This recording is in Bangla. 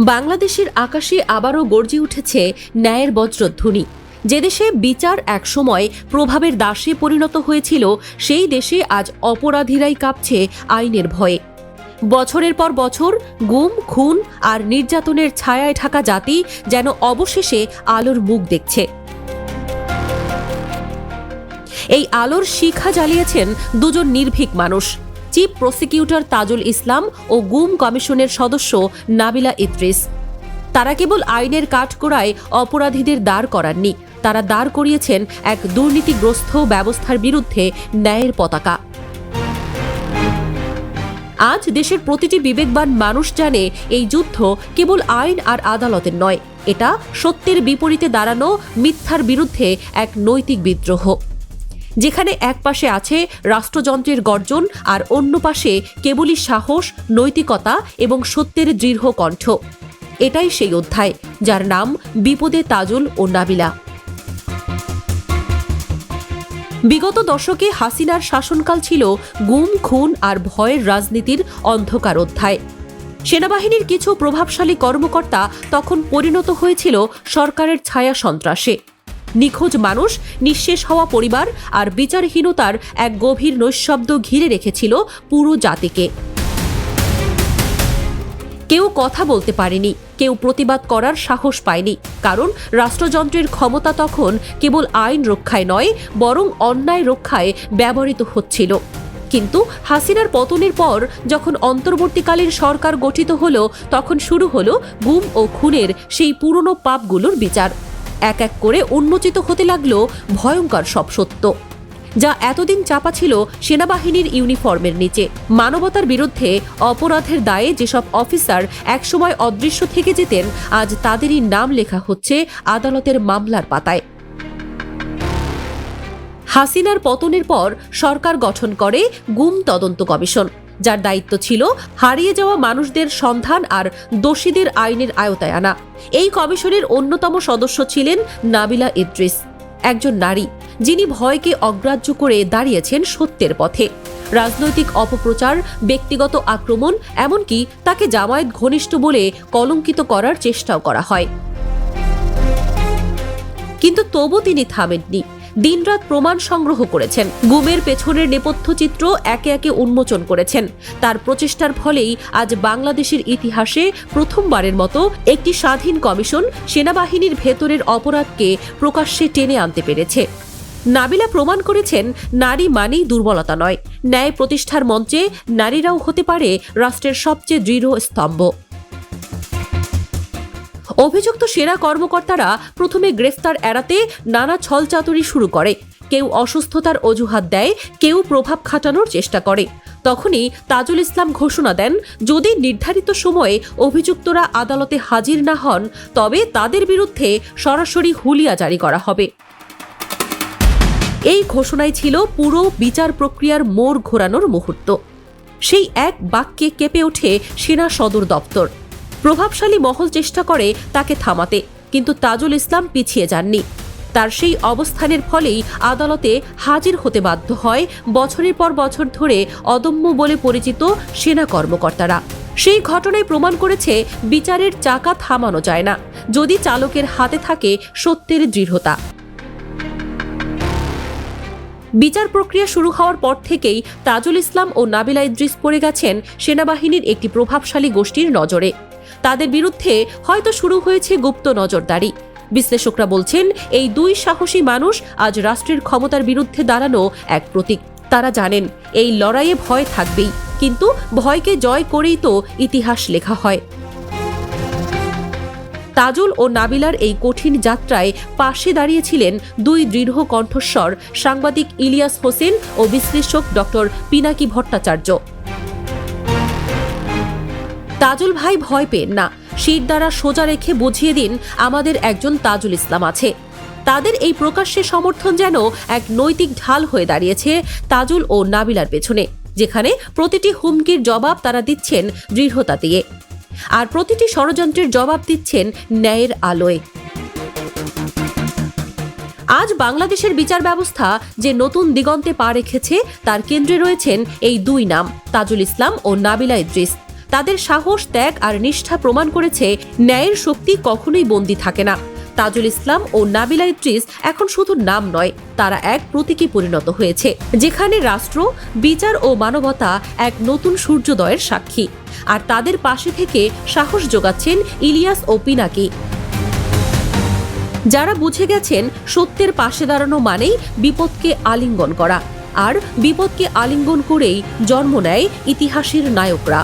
বাংলাদেশের আকাশে আবারও গর্জে উঠেছে ন্যায়ের বজ্রধ্বনি। যে দেশে বিচার একসময় প্রভাবের দাসে পরিণত হয়েছিল, সেই দেশে আজ অপরাধীরাই কাঁপছে আইনের ভয়ে। বছরের পর বছর গুম, খুন আর নির্যাতনের ছায়ায় ঢাকা জাতি যেন অবশেষে আলোর মুখ দেখছে। এই আলোর শিখা জ্বালিয়েছেন দুজন নির্ভীক মানুষ। চিফ প্রসিকিউটর তাজুল ইসলাম ও গুম কমিশনের সদস্য নাবিলা ইদ্রিস। তারা কেবল আইনের কাঠগোড়ায় অপরাধীদের দাঁড় করাননি, তারা দাঁড় করিয়েছেন এক দুর্নীতিগ্রস্ত ব্যবস্থার বিরুদ্ধে ন্যায়ের পতাকা। আজ দেশের প্রতিটি বিবেকবান মানুষ জানে এই যুদ্ধ কেবল আইন আর আদালতের নয়, এটা সত্যের বিপরীতে দাঁড়ানো মিথ্যার বিরুদ্ধে এক নৈতিক বিদ্রোহ। যেখানে এক পাশে আছে রাষ্ট্রযন্ত্রের গর্জন আর অন্য পাশে কেবলই সাহস, নৈতিকতা এবং সত্যের দৃঢ় কণ্ঠ। এটাই সেই অধ্যায়, যার নাম বিপদে তাজুল ও নাবিলা। বিগত দশকে হাসিনার শাসনকাল ছিল গুম, খুন আর ভয়ের রাজনীতির অন্ধকার অধ্যায়। সেনাবাহিনীর কিছু প্রভাবশালী কর্মকর্তা তখন পরিণত হয়েছিল সরকারের ছায়া সন্ত্রাসে। নিখোঁজ মানুষ, নিঃশেষ হওয়া পরিবার আর বিচারহীনতার এক গভীর নৈশব্দ ঘিরে রেখেছিল পুরো জাতিকে। কেউ কথা বলতে পারেনি, কেউ প্রতিবাদ করার সাহস পায়নি, কারণ রাষ্ট্রযন্ত্রের ক্ষমতা তখন কেবল আইন রক্ষায় নয়, বরং অন্যায় রক্ষায় ব্যবহৃত হচ্ছিল। কিন্তু হাসিনার পতনের পর যখন অন্তর্বর্তীকালীন সরকার গঠিত হলো, তখন শুরু হলো গুম ও খুনের সেই পুরনো পাপগুলোর বিচার। এক এক করে উন্মোচিত হতে লাগল ভয়ঙ্কর সব সত্য। যা এতদিন চাপা ছিল সেনাবাহিনীর ইউনিফর্মের নিচে। মানবতার বিরুদ্ধে অপরাধের দায়ে যেসব অফিসার একসময় অদৃশ্য থেকে যেতেন, আজ তাদেরই নাম লেখা হচ্ছে আদালতের মামলার পাতায়। হাসিনার পতনের পর সরকার গঠন করে গুম তদন্ত কমিশন। যার দায়িত্ব ছিল হারিয়ে যাওয়া মানুষদের সন্ধান আর দোষীদের আইনের আয়তায় আনা। এই কমিশনের অন্যতম সদস্য ছিলেন নাবিলা ইদ্রিস, একজন নারী যিনি ভয়কে অগ্রাহ্য করে দাঁড়িয়েছেন সত্যের পথে। রাজনৈতিক অপপ্রচার, ব্যক্তিগত আক্রমণ, এমনকি তাকে জামায়াত ঘনিষ্ঠ বলে কলঙ্কিত করার চেষ্টাও করা হয়। কিন্তু তবু তিনি থামেননি। দিনরাত প্রমাণ সংগ্রহ করেছেন। গুমের পেছনের নেপথ্য চিত্র একে একে উন্মোচন করেছেন। তার প্রচেষ্টার ফলেই আজ বাংলাদেশের ইতিহাসে প্রথমবারের মতো একটি স্বাধীন কমিশন সেনাবাহিনীর ভেতরের অপরাধকে প্রকাশ্যে টেনে আনতে পেরেছে। নাবিলা প্রমাণ করেছেন, নারী মানেই দুর্বলতা নয়। ন্যায় প্রতিষ্ঠার মঞ্চে নারীরাও হতে পারে রাষ্ট্রের সবচেয়ে দৃঢ় স্তম্ভ। অভিযুক্ত সেনা কর্মকর্তারা প্রথমে গ্রেফতার এড়াতে নানা ছলচাতুরি শুরু করে। কেউ অসুস্থতার অজুহাত দেয়, কেউ প্রভাব খাটানোর চেষ্টা করে। তখনই তাজুল ইসলাম ঘোষণা দেন, যদি নির্ধারিত সময়ে অভিযুক্তরা আদালতে হাজির না হন, তবে তাদের বিরুদ্ধে সরাসরি হুলিয়া জারি করা হবে। এই ঘোষণায় ছিল পুরো বিচার প্রক্রিয়ার মোড় ঘোরানোর মুহূর্ত। সেই এক বাক্যে কেঁপে ওঠে সেনা সদর দপ্তর। প্রভাবশালী মহল চেষ্টা করে তাকে থামাতে, কিন্তু তাজুল ইসলাম পিছিয়ে যাননি। তার সেই অবস্থানের ফলেই আদালতে হাজির হতে বাধ্য হয় বছরের পর বছর ধরে অদম্য বলে পরিচিত সেনা কর্মকর্তারা। সেই ঘটনায় প্রমাণ করেছে, বিচারের চাকা থামানো যায় না, যদি চালকের হাতে থাকে সত্যের দৃঢ়তা। বিচার প্রক্রিয়া শুরু হওয়ার পর থেকেই তাজুল ইসলাম ও নাবিলা ইদ্রিস পড়ে গেছেন সেনাবাহিনীর একটি প্রভাবশালী গোষ্ঠীর নজরে। তাদের বিরুদ্ধে হয়তো শুরু হয়েছে গুপ্ত নজরদারি। বিশ্লেষকরা বলছেন, এই দুই সাহসী মানুষ আজ রাষ্ট্রের ক্ষমতার বিরুদ্ধে দাঁড়ানো এক প্রতীক। তারা জানেন, এই লড়াইয়ে ভয় থাকবেই, কিন্তু ভয়কে জয় করেই তো ইতিহাস লেখা হয়। তাজুল ও নাবিলার এই কঠিন যাত্রায় পাশে দাঁড়িয়েছিলেন দুই দৃঢ় কণ্ঠস্বর সাংবাদিক ইলিয়াস হোসেন ও বিশ্লেষক ডক্টর পিনাকি ভট্টাচার্য। তাজুল ভাই ভয় পেন না। শির দ্বারা সোজা রেখে বুঝিয়ে দিন, আমাদের একজন তাজুল ইসলাম আছে। তাদের এই প্রকাশ্যে সমর্থন যেন এক নৈতিক ঢাল হয়ে দাঁড়িয়েছে তাজুল ও নাবিলার পেছনে, যেখানে প্রতিটি হুমকির জবাব তারা দিচ্ছেন দৃঢ়তা দিয়ে। আর প্রতিটি ষড়যন্ত্রের জবাব দিচ্ছেন ন্যায়ের আলোয়। আজ বাংলাদেশের বিচার ব্যবস্থা যে নতুন দিগন্তে পা রেখেছে, তার কেন্দ্রে রয়েছেন এই দুই নাম, তাজুল ইসলাম ও নাবিলা ইদ্রিস। তাদের সাহস, ত্যাগ আর নিষ্ঠা প্রমাণ করেছে ন্যায়ের শক্তি কখনোই বন্দী থাকে না। তাজুল ইসলাম ও নাবিলা ইদ্রিস এখন শুধু নাম নয়, তারা এক প্রতীকে পরিণত হয়েছে, যেখানে রাষ্ট্র, বিচার ও মানবতা এক নতুন সূর্যোদয়ের সাক্ষী। আর তাদের পাশে থেকে সাহস যোগাচ্ছেন ইলিয়াস ও পিনাকি। যারা বুঝে গেছেন সত্যের পাশে দাঁড়ানো মানেই বিপদকে আলিঙ্গন করা, আর বিপদকে আলিঙ্গন করেই জন্ম নেয় ইতিহাসের নায়করা।